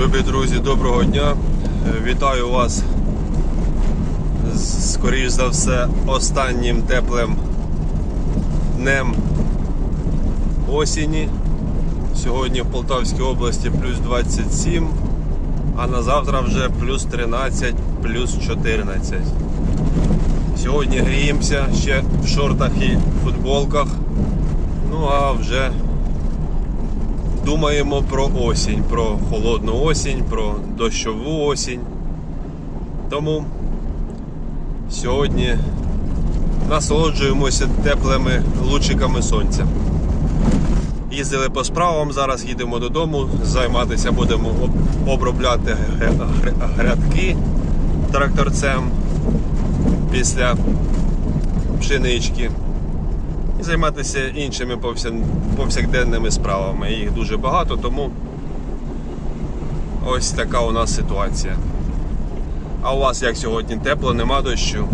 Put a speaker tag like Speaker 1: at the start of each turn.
Speaker 1: Любі друзі, доброго дня. Е, Вітаю вас скоріш за все останнім теплим днем осені. Сьогодні в Полтавській області плюс 27, а на завтра вже плюс 13, плюс 14. Сьогодні гріємося ще в шортах і футболках. Ну а вже думаємо про осінь, про холодну осінь, про дощову осінь. Тому сьогодні насолоджуємося теплими лучиками сонця. Їздили по справам, зараз їдемо додому, займатися будемо обробляти гря- гря- грядки тракторцем після пшенички і займатися іншими повсякденними справами. Їх дуже багато, тому ось така у нас ситуація. А у вас як сьогодні тепло, нема дощу?